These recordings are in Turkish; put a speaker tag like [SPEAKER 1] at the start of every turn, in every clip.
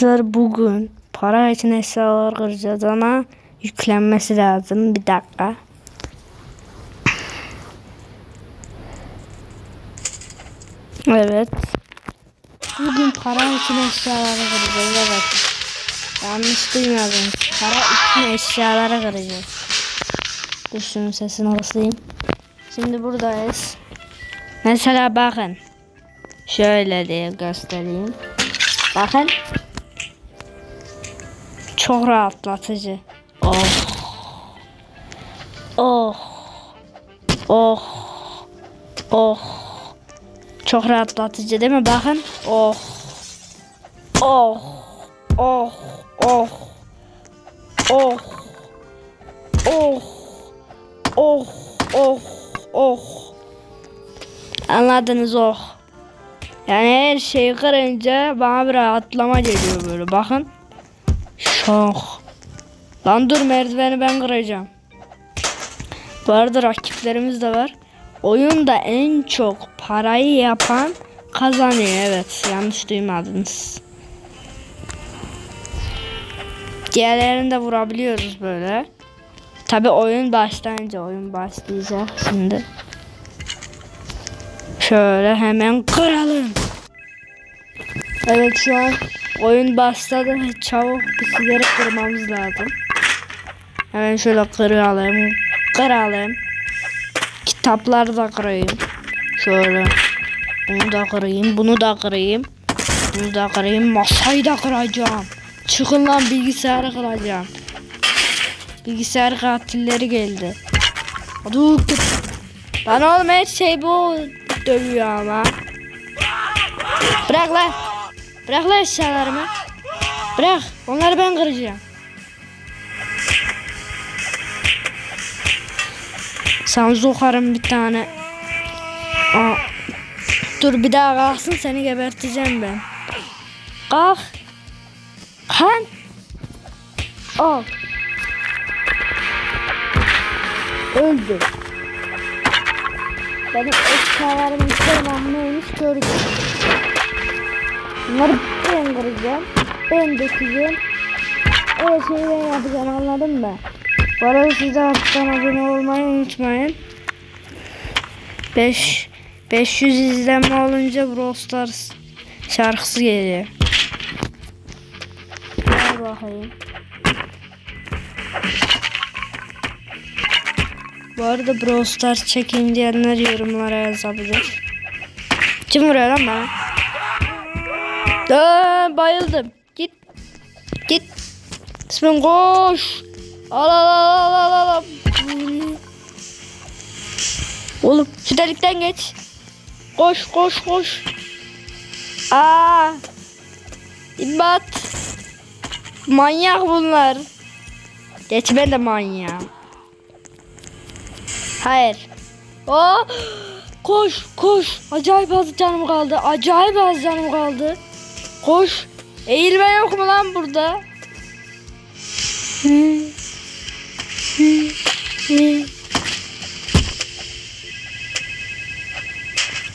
[SPEAKER 1] Arkadaşlar bugün para için eşyalar kıracağız ama yüklenmesi lazım. Bir dakika. Evet. Bugün para için eşyaları kıracağız. Evet. Yanlış duymadın. Para için eşyaları kıracağız. Dur şunun sesini kısayım. Şimdi buradayız. Mesela bakın. Şöyle diye göstereyim. Bakın. Çok rahatlatıcı. Oh. Oh. Oh. Oh. Çok rahatlatıcı değil mi? Bakın. Oh. Oh. Oh. Oh. Oh. Oh. Oh. Oh. Oh. Anladınız oh. Yani her şeyi kırınca bana bir rahatlama geliyor böyle bakın. Şok. Lan dur merdiveni ben kıracağım. Bu arada rakiplerimiz de var. Oyunda en çok parayı yapan kazanıyor. Evet yanlış duymadınız. Diğerlerini de vurabiliyoruz böyle. Tabi oyun başlayınca oyun başlayacak şimdi. Şöyle hemen kıralım. Evet şu an oyun başladı. Çabuk bir kırmamız lazım. Hemen şöyle kıralım. Kıralım. Kitapları da kırayım. Şöyle. Bunu da kırayım. Bunu da kırayım. Bunu da kırayım. Masayı da kıracağım. Çıkın lan bilgisayarı kıracağım. Bilgisayar katilleri geldi. Dur. Lan oğlum her şey bu dövüyor ama. Bırak lan. Bırak lan eşyalarımı. Bırak. Onları ben kıracağım. Sana sokarım bir tane. Aa. Dur bir daha kalksın seni geberteceğim ben. Kalk. Han. Al. Öldü. Benim eşyalarımı kırmam neymiş gördüm. Bunları ben kıracağım. Ben dökeceğim. Her şeyi ben yapacağım anladın mı? Bu arada siz de alttan abone olmayı unutmayın. 5 500 izlenme olunca Brawl Stars şarkısı geliyor. Ver bakayım. Bu arada Brawl Stars çekin diyenler yorumlara yazabilir. Kim vuruyor lan bana? Aa, bayıldım. Git. Git. İsmin koş. Al al al al al al. Oğlum şu delikten geç. Koş koş koş. Aa. İmbat. Manyak bunlar. Geç ben de manyağım. Hayır. Oh! Koş koş. Acayip az canım kaldı. Acayip az canım kaldı. Koş. Eğilme yok mu lan burada?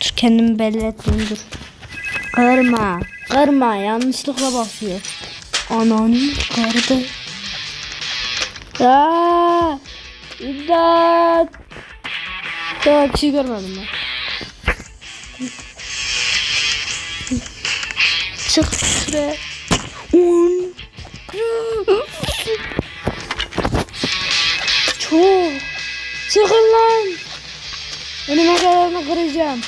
[SPEAKER 1] Dur kendimi belli etmeyeyim dur. Kırma. Kırma. Yanlışlıkla basıyor. Ananı kırdı. Aa! İmdat. Daha bir şey görmedim ben. Çık şuraya. Un. Çok. Çıkın lan. Önüme kalanı kıracağım.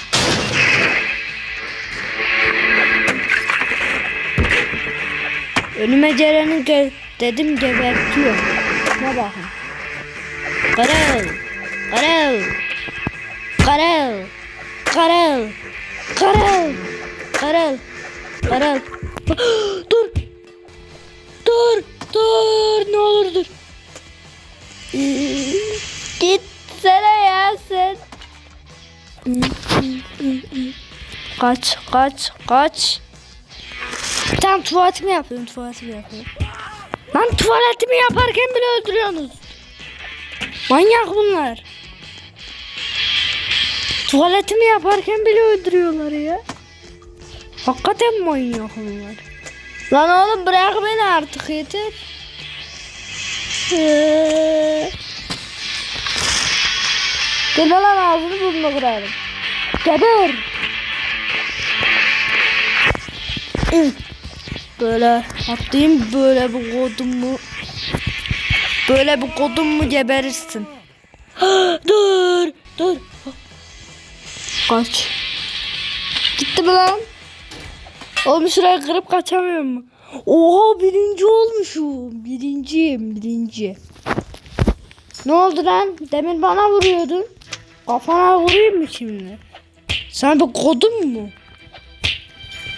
[SPEAKER 1] Önüme geleni ge dedim gebertiyor. Ne bakın. Karel. Karel. Karel. Karel. Karel. Karel. Karel. dur. Dur. Dur. Ne olur dur. Gitsene ya sen. Kaç, kaç, kaç. Tamam tuvaletimi yapıyorum, tuvaletimi yapıyorum. Lan tuvaletimi yaparken bile öldürüyorsunuz. Manyak bunlar. Tuvaletimi yaparken bile öldürüyorlar ya. Hakikaten manyak bunlar. Lan oğlum bırak beni artık yeter. Ee, Gel lan ağzını burnunu kırarım. Geber. Böyle atlayayım böyle bir kodum mu? Böyle bir kodum mu geberirsin. dur dur. Kaç. Gitti mi lan? Oğlum şurayı kırıp kaçamıyor mu? Oha birinci olmuşum. Birinciyim birinci. Ne oldu lan? Demin bana vuruyordun. Kafana vurayım mı şimdi? Sen bir kodun mu?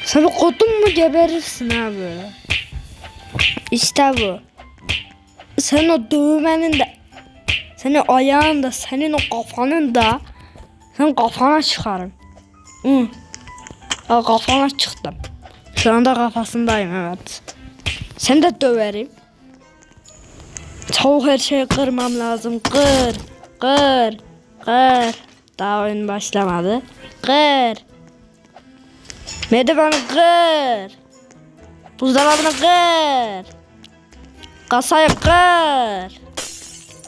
[SPEAKER 1] Sen bir kodun mu geberirsin ha böyle. İşte bu. Sen o dövmenin de senin ayağın da senin o kafanın da sen kafana çıkarım. Hı. Kafana çıktım. Şu anda kafasındayım evet. Sen de döverim. Tavuk her şeyi kırmam lazım. Kır. Kır. Kır. Daha oyun başlamadı. Kır. Merdivanı kır. Buzdolabını kır. Kasayı kır.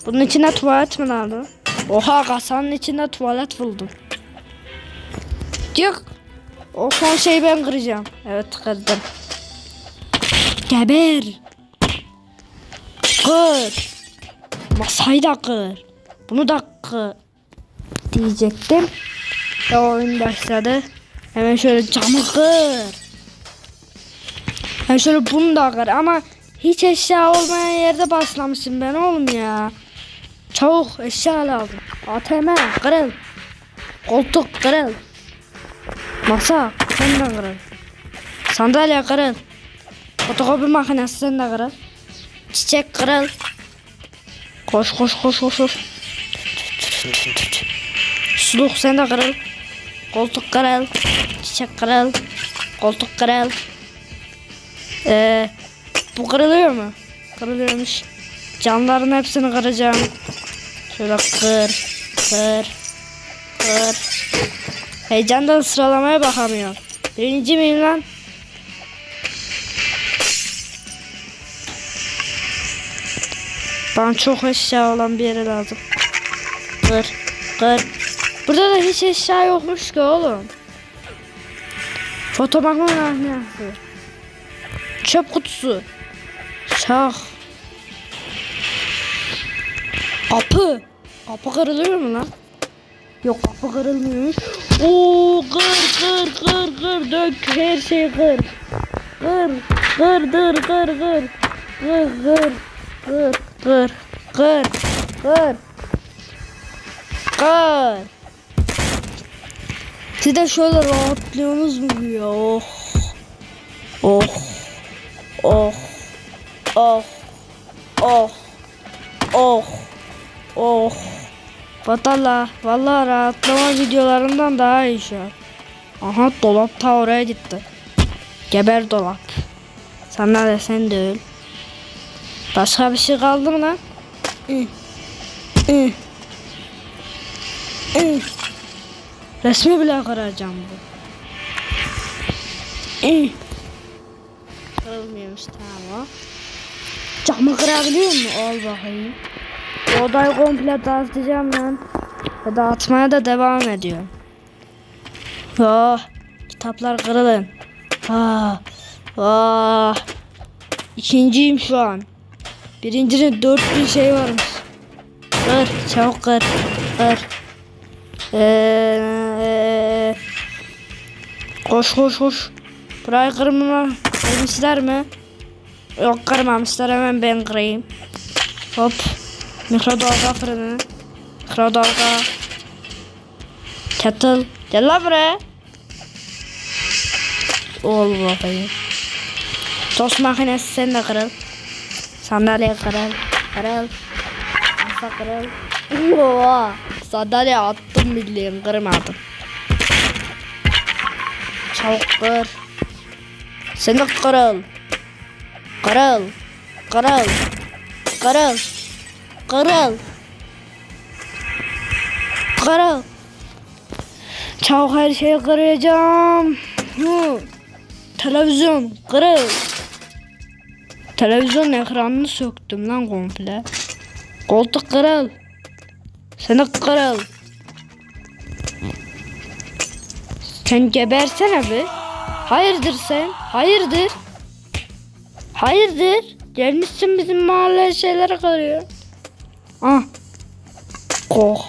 [SPEAKER 1] Bunun içine tuvalet mi lan? Oha kasanın içinde tuvalet buldum. Yok. O son şeyi ben kıracağım. Evet kırdım. Geber. Kır. Masayı da kır. Bunu da kır. Diyecektim. Ve oyun başladı. Hemen şöyle camı kır. Hemen şöyle bunu da kır ama hiç eşya olmayan yerde başlamışım ben oğlum ya. Çabuk eşya lazım. ATM kırıl. Koltuk kırıl. Masa sen de kırıl. Sandalye kırıl. Fotokopi makinesi sen de kırıl. Çiçek kırıl. Koş koş koş koş koş. Suluk sen de kırıl. Koltuk kırıl. Çiçek kırıl. Koltuk kırıl. Ee, bu kırılıyor mu? Kırılıyormuş. Camların hepsini kıracağım. Şöyle kır, kır, kır. Heyecandan sıralamaya bakamıyorum. Birinci miyim lan? Bana çok eşya olan bir yere lazım. Kır, kır. Burada da hiç eşya yokmuş ki oğlum. Foto makinesi. Çöp kutusu. Şah. Kapı. Kapı kırılıyor mu lan? Yok kapı kırılmıyormuş. Oo kır kır kır kır dök her şeyi kır. Kır kır kır kır kır. Kır kır kır kır kır kır. Kır. Siz de şöyle rahatlıyorsunuz mu ya? Oh. Oh. Oh. Oh. Oh. Oh. Oh. Vatalla. Vallahi rahatlama videolarından daha iyi şu an. Aha dolap ta oraya gitti. Geber dolap. Sana da sen de öl. Başka bir şey kaldı mı lan? Resmi bile kıracağım bu. Kırılmıyormuş tamam o. Camı kırabiliyor mu? Al bakayım. Odayı komple dağıtacağım lan. Ve dağıtmaya da devam ediyorum. Oh, kitaplar kırılın. Ah, ah. İkinciyim şu an. Birincinin 4000 şey varmış. Kır, çabuk kır, kır. Ee, koş koş koş. Burayı kırmama demişler mi? Yok kırmamışlar hemen ben kırayım. Hop. Mikrodalga fırını. Mikrodalga. Kettle. Gel lan buraya. Ol bakayım. Tost makinesi sen de kırıl. Sandalye kırıl. Kırıl. Masa kırıl. Oha. Sandalye attım bildiğin kırmadım. Çabuk kır. Sen de kırıl. Kırıl. Kırıl. Kırıl. Kırıl. Kırıl. Çabuk her şeyi kıracağım. Hı. Televizyon kırıl. Televizyon ekranını söktüm lan komple. Koltuk kırıl. Seni kırıl. Sen gebersene bir. Hayırdır sen? Hayırdır? Hayırdır? Gelmişsin bizim mahalle şeyleri kırıyor. Ah. Koh.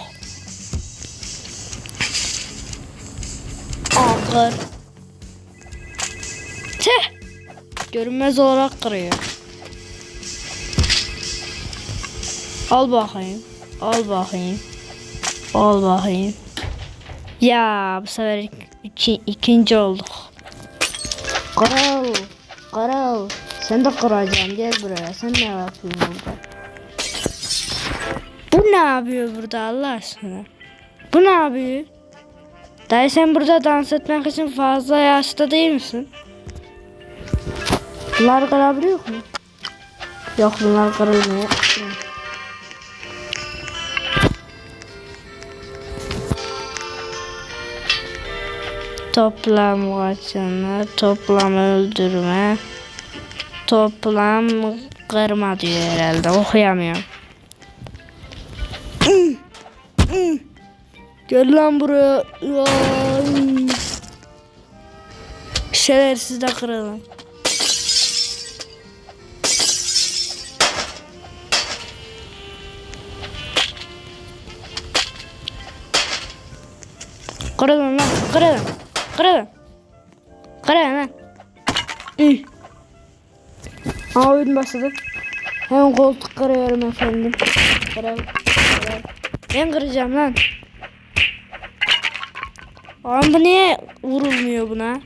[SPEAKER 1] Ah kır. Teh. Görünmez olarak kırıyor. Al bakayım. Al bakayım. Al bakayım. Ya bu sefer iki, ikinci olduk. Kral. Kral. Sen de kıracaksın. Gel buraya. Sen ne yapıyorsun burada? Ne yapıyor burada Allah aşkına? Bu ne yapıyor? Dayı sen burada dans etmek için fazla yaşta değil misin? Bunlar kırabiliyor mu? Yok bunlar kırılmıyor. Toplam kaçınma, toplam öldürme, toplam kırma diyor herhalde. Okuyamıyorum. Gel lan buraya. Ay. Şerefsiz de kıralım. Kıralım lan. Kıralım. Kıralım. Kıralım lan. Aa oyun başladı. Hemen koltuk kırıyorum efendim. Kıralım. Ben kıracağım lan. Oğlum bu niye vurulmuyor buna?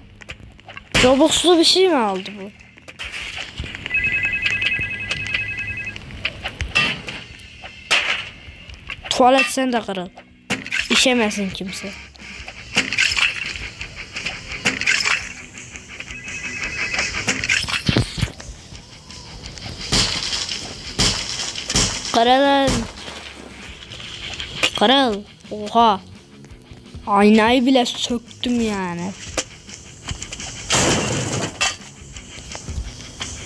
[SPEAKER 1] Robux'lu bir şey mi aldı bu? Tuvalet sen de kırıl. İşemesin kimse. Kırılın. Kırıl. Oha. Aynayı bile söktüm yani.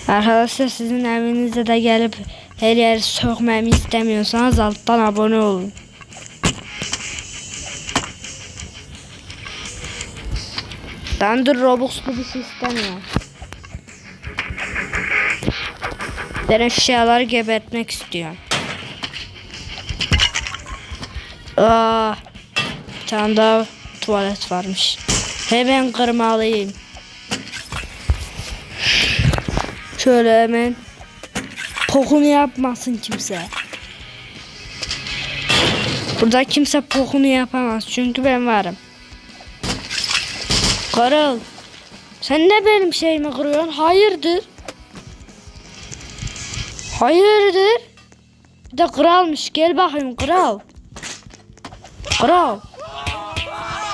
[SPEAKER 1] Arkadaşlar sizin evinizde de gelip her yeri sökmemi istemiyorsanız alttan abone olun. Ben de Robux'lu bir şey istemiyorum. Ben eşyaları gebertmek istiyorum. Aa, bir tane daha tuvalet varmış. Hemen kırmalıyım. Şöyle hemen pokunu yapmasın kimse. Burada kimse pokunu yapamaz çünkü ben varım. Karıl. Sen ne benim şeyimi kırıyorsun? Hayırdır? Hayırdır? Bir de kralmış. Gel bakayım kral. Kral.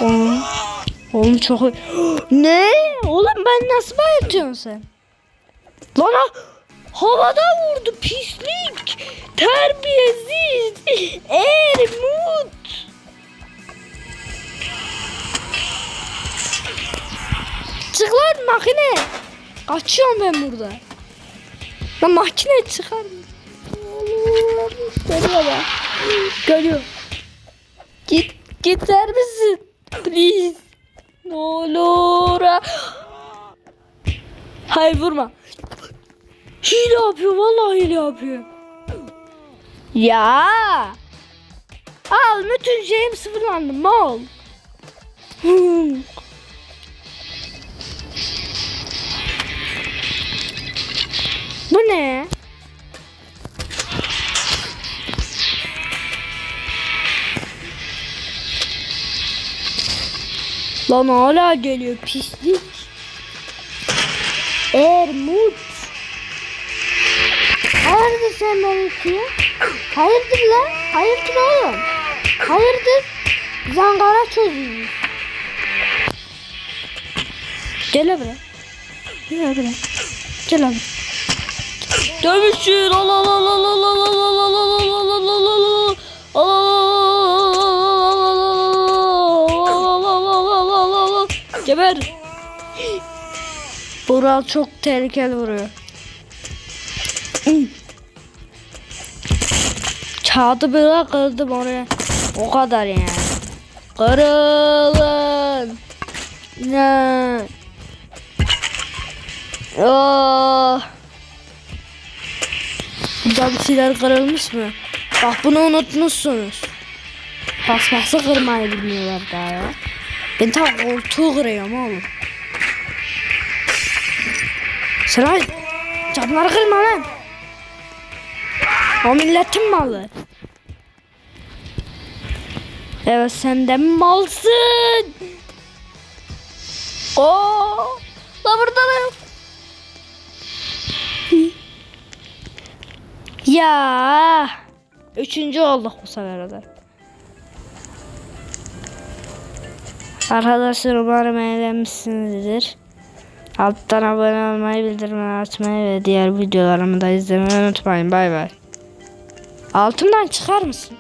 [SPEAKER 1] Oğlum. Oğlum çok... ne? Oğlum ben nasıl bayıltıyorsun sen? Lan ha- havada vurdu pislik. Terbiyesiz. Ermut. Çık lan makine. Kaçıyorum ben burada. Lan makine çıkar? Geliyor bak. Git gider misin? Please. Ne olur. Hayır vurma. Hile yapıyor vallahi hile yapıyor. Ya. Al bütün şeyim sıfırlandı mal. Hmm. Bu ne? Lan hala geliyor pislik. Ermut. Hayırdır sen beni? Hayırdır lan? Hayırdır oğlum? Hayırdır? Zangara çocuğu. Gel buraya. Gel buraya. Gel abi. Dövüşün. Allah Allah Allah Allah Allah Allah Allah Geber. Bural çok tehlikeli vuruyor. Kağıdı böyle kırdım oraya. O kadar yani. Kırılın. Ne? Oh. Burada bir şeyler kırılmış mı? Bak bunu unutmuşsunuz. Basması kırmayı bilmiyorlar daha ya. Ben tam koltuğu kırıyorum oğlum. Seray camları kırma lan. O milletin malı. Evet sen de malsın. Oo, la burada da. Ya. Üçüncü olduk bu sefer de. Arkadaşlar umarım eğlenmişsinizdir. Alttan abone olmayı, bildirimleri açmayı ve diğer videolarımı da izlemeyi unutmayın. Bay bay. Altından çıkar mısın?